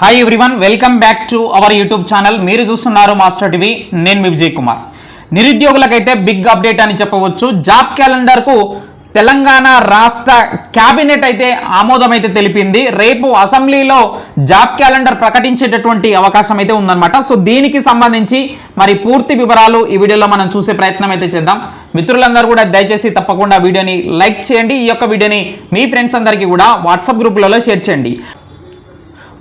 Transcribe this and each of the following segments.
Hi everyone welcome back to our YouTube channel మీరు చూస్తున్నారు master TV నేను మీ విజయ్ కుమార్. నిరుద్యోగులకైతే బిగ్ అప్డేట్ అని చెప్పవచ్చు. జాబ్ క్యాలెండర్కు తెలంగాణ రాష్ట్ర క్యాబినెట్ అయితే ఆమోదం అయితే తెలిపింది. రేపు అసెంబ్లీలో జాబ్ క్యాలెండర్ ప్రకటించేటటువంటి అవకాశం అయితే ఉందన్నమాట. సో దీనికి సంబంధించి మరి పూర్తి వివరాలు ఈ వీడియోలో మనం చూసే ప్రయత్నం అయితే చేద్దాం. మిత్రులందరూ కూడా దయచేసి తప్పకుండా వీడియోని లైక్ చేయండి. ఈ యొక్క వీడియోని మీ ఫ్రెండ్స్ అందరికీ కూడా వాట్సాప్ గ్రూపులలో షేర్ చేయండి.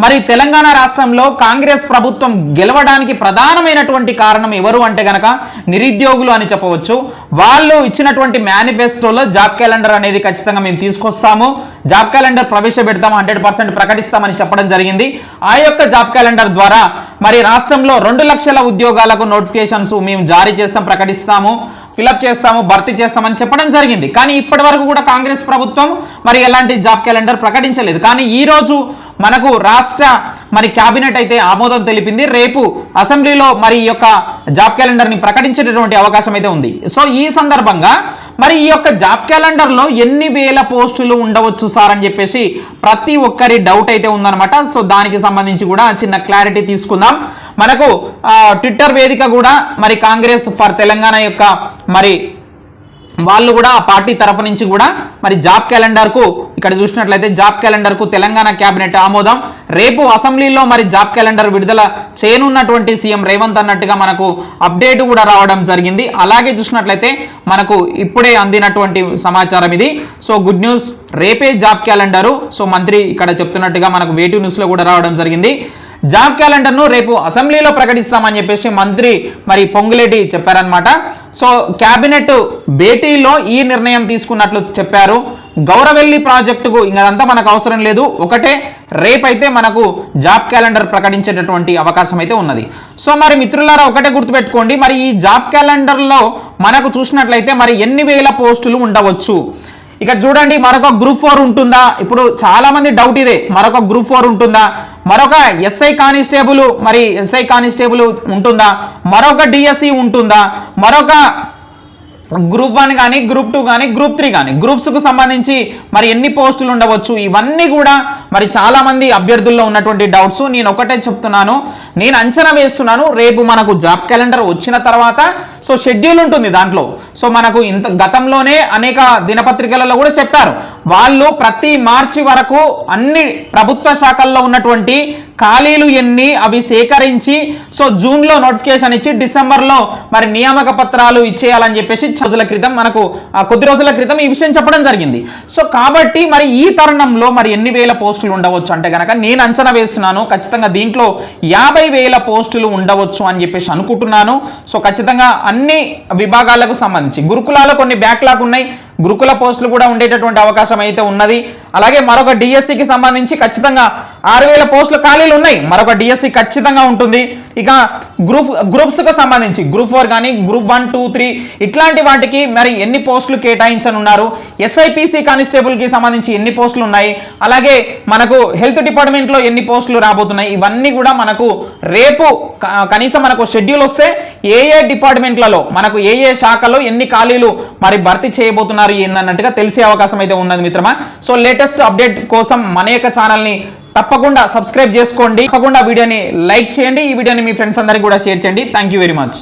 మరి తెలంగాణ రాష్ట్రంలో కాంగ్రెస్ ప్రభుత్వం గెలవడానికి ప్రధానమైనటువంటి కారణం ఎవరు అంటే గనక నిరుద్యోగులు అని చెప్పవచ్చు. వాళ్ళు ఇచ్చినటువంటి మేనిఫెస్టోలో జాబ్ క్యాలెండర్ అనేది ఖచ్చితంగా మేము తీసుకొస్తాము. జాబ్ క్యాలెండర్ ప్రవేశపెడతాము హండ్రెడ్ పర్సెంట్ ప్రకటిస్తామని చెప్పడం జరిగింది. ఆ యొక్క జాబ్ క్యాలెండర్ ద్వారా మరి రాష్ట్రంలో రెండు లక్షల ఉద్యోగాలకు నోటిఫికేషన్స్ మేము జారీ చేస్తాం ప్రకటిస్తాము ఫిలప్ చేస్తాము భర్తీ చేస్తామని చెప్పడం జరిగింది. కానీ ఇప్పటి వరకు కూడా కాంగ్రెస్ ప్రభుత్వం మరి ఎలాంటి జాబ్ క్యాలెండర్ ప్రకటించలేదు. కానీ ఈరోజు మనకు రాష్ట్ర మరి క్యాబినెట్ అయితే ఆమోదం తెలిపింది. రేపు అసెంబ్లీలో మరి ఈ యొక్క జాబ్ క్యాలెండర్ని ప్రకటించేటటువంటి అవకాశం అయితే ఉంది. సో ఈ సందర్భంగా మరి ఈ యొక్క జాబ్ క్యాలెండర్లో ఎన్ని వేల పోస్టులు ఉండవచ్చు సార్ అని చెప్పేసి ప్రతి ఒక్కరి డౌట్ అయితే ఉందన్నమాట. సో దానికి సంబంధించి కూడా చిన్న క్లారిటీ తీసుకుందాం. మనకు ట్విట్టర్ వేదిక కూడా మరి కాంగ్రెస్ ఫర్ తెలంగాణ యొక్క మరి వాళ్ళు కూడా ఆ పార్టీ తరఫు నుంచి కూడా మరి జాబ్ క్యాలెండర్కు ఇక్కడ చూసినట్లయితే జాబ్ క్యాలెండర్కు తెలంగాణ కేబినెట్ ఆమోదం. రేపు అసెంబ్లీలో మరి జాబ్ క్యాలెండర్ విడుదల చేయనున్నటువంటి సీఎం రేవంత్ అన్నట్టుగా మనకు అప్డేట్ కూడా రావడం జరిగింది. అలాగే చూసినట్లయితే మనకు ఇప్పుడే అందినటువంటి సమాచారం ఇది. So good news. రేపే జాబ్ క్యాలెండరు. సో మంత్రి ఇక్కడ చెప్తున్నట్టుగా మనకు వేటి న్యూస్లో కూడా రావడం జరిగింది. జాబ్ క్యాలెండర్ను రేపు అసెంబ్లీలో ప్రకటిస్తామని చెప్పేసి మంత్రి మరి పొంగులేటి చెప్పారనమాట సో క్యాబినెట్ భేటీలో ఈ నిర్ణయం తీసుకున్నట్లు చెప్పారు. గౌరవెల్లి ప్రాజెక్టుకు ఇంకదంతా మనకు అవసరం లేదు. ఒకటే రేపైతే మనకు జాబ్ క్యాలెండర్ ప్రకటించేటటువంటి అవకాశం అయితే ఉన్నది. సో మరి మిత్రులారా ఒకటే గుర్తుపెట్టుకోండి. మరి ఈ జాబ్ క్యాలెండర్లో మనకు చూసినట్లయితే మరి ఎన్ని వేల పోస్టులు ఉండవచ్చు? ఇక చూడండి మరొక గ్రూప్ ఫోర్ ఉంటుందా? ఇప్పుడు చాలా మంది డౌట్ ఇదే మరొక గ్రూప్ ఫోర్ ఉంటుందా? మరొక ఎస్ఐ కానిస్టేబుల్ మరి ఎస్ఐ కానిస్టేబుల్ ఉంటుందా? మరొక డిఎస్సి ఉంటుందా? మరొక గ్రూప్ వన్ కానీ గ్రూప్ టూ కానీ గ్రూప్ త్రీ కానీ గ్రూప్స్కు సంబంధించి మరి ఎన్ని పోస్టులు ఉండవచ్చు? ఇవన్నీ కూడా మరి చాలామంది అభ్యర్థుల్లో ఉన్నటువంటి డౌట్స్ నేను ఒకటే చెప్తున్నాను. నేను అంచనా వేస్తున్నాను. రేపు మనకు జాబ్ క్యాలెండర్ వచ్చిన తర్వాత సో షెడ్యూల్ ఉంటుంది దాంట్లో. సో మనకు ఇంత గతంలోనే అనేక దినపత్రికలలో కూడా చెప్పారు. వాళ్ళు ప్రతి మార్చి వరకు అన్ని ప్రభుత్వ శాఖల్లో ఉన్నటువంటి ఖాళీలు ఎన్ని అవి సేకరించి సో జూన్లో నోటిఫికేషన్ ఇచ్చి డిసెంబర్లో మరి నియామక పత్రాలు ఇచ్చేయాలని చెప్పేసి రోజుల క్రితం మనకు ఆ కొద్ది రోజుల క్రితం ఈ విషయం చెప్పడం జరిగింది. సో కాబట్టి మరి ఈ తరుణంలో మరి ఎన్ని వేల పోస్టులు ఉండవచ్చు అంటే కనుక నేను అంచనా వేస్తున్నాను ఖచ్చితంగా దీంట్లో యాభై వేల పోస్టులు ఉండవచ్చు అని చెప్పేసి అనుకుంటున్నాను. సో ఖచ్చితంగా అన్ని విభాగాలకు సంబంధించి గురుకులాలో కొన్ని బ్యాక్లాగ్ ఉన్నాయి. గురుకుల పోస్టులు కూడా ఉండేటటువంటి అవకాశం అయితే ఉన్నది. అలాగే మరొక డిఎస్సికి సంబంధించి ఖచ్చితంగా ఆరు వేల పోస్టులు ఖాళీలు ఉన్నాయి. మరొక డిఎస్సి ఖచ్చితంగా ఉంటుంది. ఇక గ్రూప్ గ్రూప్స్కి సంబంధించి గ్రూప్ ఫోర్ కానీ గ్రూప్ వన్ టూ త్రీ ఇట్లాంటి వాటికి మరి ఎన్ని పోస్టులు కేటాయించనున్నారు? ఎస్ఐపిసి కానిస్టేబుల్కి సంబంధించి ఎన్ని పోస్టులు ఉన్నాయి? అలాగే మనకు హెల్త్ డిపార్ట్మెంట్లో ఎన్ని పోస్టులు రాబోతున్నాయి? ఇవన్నీ కూడా మనకు రేపు కనీసం మనకు షెడ్యూల్ వస్తే ఏ ఏ డిపార్ట్మెంట్లలో మనకు ఏ ఏ శాఖలో ఎన్ని ఖాళీలు మరి భర్తీ చేయబోతున్నారు ఏందన్నట్టుగా తెలిసే అవకాశం అయితే ఉన్నది మిత్రమా? సో లేటెస్ట్ అప్డేట్ కోసం మన యొక్క ఛానల్ని తప్పకుండా సబ్స్క్రైబ్ చేసుకోండి. తప్పకుండా వీడియోని లైక్ చేయండి. ఈ వీడియోని మీ ఫ్రెండ్స్ అందరికీ కూడా షేర్ చేయండి. Thank you very much